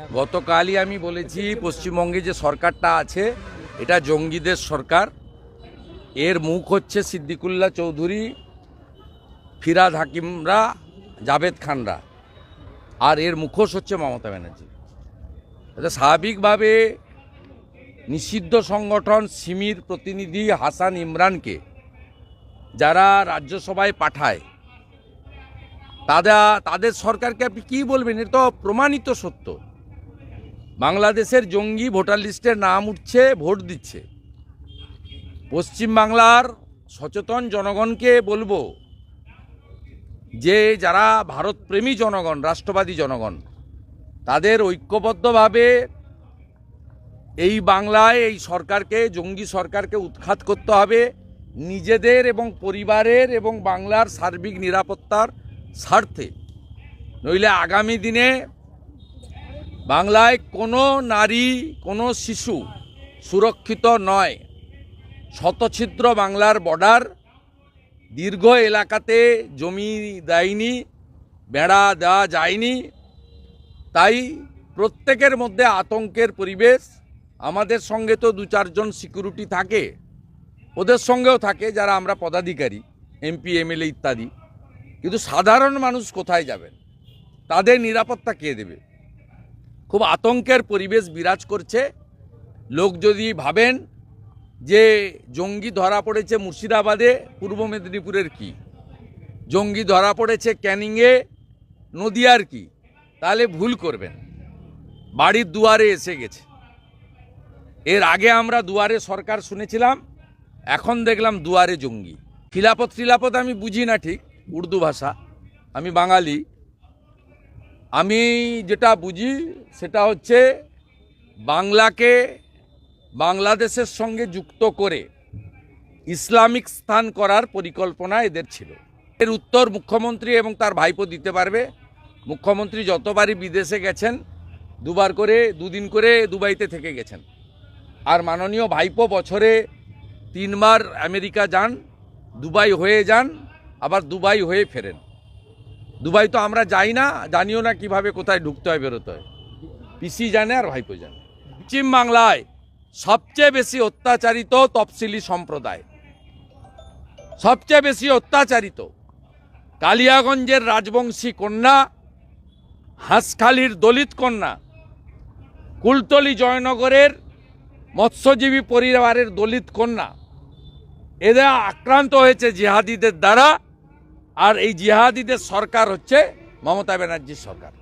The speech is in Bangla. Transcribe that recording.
গতকালই আমি বলেছি, পশ্চিমবঙ্গে যে সরকারটা আছে, এটা জঙ্গিদের সরকার। এর মুখ হচ্ছে সিদ্দিকুল্লাহ চৌধুরী, ফিরাদ হাকিমরা, জাভেদ খানরা। আর এর মুখোশ হচ্ছে মমতা ব্যানার্জি। স্বাভাবিকভাবে নিষিদ্ধ সংগঠন সিমির প্রতিনিধি হাসান ইমরানকে যারা রাজ্যসভায় পাঠায়, তারা তাদের সরকারকে আপনি কী বলবেন? এটা তো প্রমাণিত সত্য। বাংলাদেশের জঙ্গি ভোটার লিস্টের নাম উঠছে, ভোট দিচ্ছে। পশ্চিমবাংলার সচেতন জনগণকে বলব যে যারা ভারতপ্রেমী জনগণ, রাষ্ট্রবাদী জনগণ, তাদের ঐক্যবদ্ধভাবে এই বাংলায়, এই সরকারকে, জঙ্গি সরকারকে উৎখাত করতে হবে। নিজেদের এবং পরিবারের এবং বাংলার সার্বিক নিরাপত্তার স্বার্থে। নইলে আগামী দিনে বাংলায় কোনো নারী, কোনো শিশু সুরক্ষিত নয়। শতছিদ্র বাংলার বর্ডার, দীর্ঘ এলাকাতে জমি দেয়নি, বেড়া দেওয়া যায়নি। তাই প্রত্যেকের মধ্যে আতঙ্কের পরিবেশ। আমাদের সঙ্গে তো দু চারজন সিকিউরিটি থাকে। ওদের সঙ্গেও থাকে যারা আমরা পদাধিকারী এমপি এমএলএ ইত্যাদি। কিন্তু সাধারণ মানুষ কোথায় যাবেন? তাদের নিরাপত্তা কে দেবে? খুব আতঙ্কের পরিবেশ বিরাজ করছে। লোক যদি ভাবেন যে জঙ্গি ধরা পড়েছে মুর্শিদাবাদে, পূর্ব মেদিনীপুরের কি? জঙ্গি ধরা পড়েছে ক্যানিংয়ে, নদিয়ার কি? তাহলে ভুল করবেন। বাড়ির দুয়ারে এসে গেছে। এর আগে আমরা দুয়ারে সরকার শুনেছিলাম, এখন দেখলাম দুয়ারে জঙ্গি। খিলাপত খিলাপত আমি বুঝি না ঠিক, উর্দু ভাষা, আমি বাঙালি। আমি যেটা বুঝি সেটা হচ্ছে বাংলাকে বাংলাদেশের সঙ্গে যুক্ত করে ইসলামিক স্থান করার পরিকল্পনা এদের ছিল। এর উত্তর মুখ্যমন্ত্রী এবং তার ভাইপো দিতে পারবে। মুখ্যমন্ত্রী যতবারই বিদেশে গেছেন, দুবার করে, দুদিন করে দুবাইতে থেকে গেছেন। আর মাননীয় ভাইপো বছরে তিনবার আমেরিকা যান, দুবাই হয়ে যান, আবার দুবাই হয়ে ফেরেন। দুবাই তো আমরা যাই না, জানিও না কীভাবে কোথায় ঢুকতে হয়, বেরোতে হয়। পিসি জানে আর ভাইপো জানে। পশ্চিম বাংলায় সবচেয়ে বেশি অত্যাচারিত তফসিলি সম্প্রদায়। সবচেয়ে বেশি অত্যাচারিত কালিয়াগঞ্জের রাজবংশী কন্যা, হাঁসখালির দলিত কন্যা, কুলতলি জয়নগরের মৎস্যজীবী পরিবারের দলিত কন্যা। এরা আক্রান্ত হয়েছে জিহাদিদের দ্বারা। আর এই জিহাদিদের সরকার হচ্ছে মমতা ব্যানার্জির সরকার।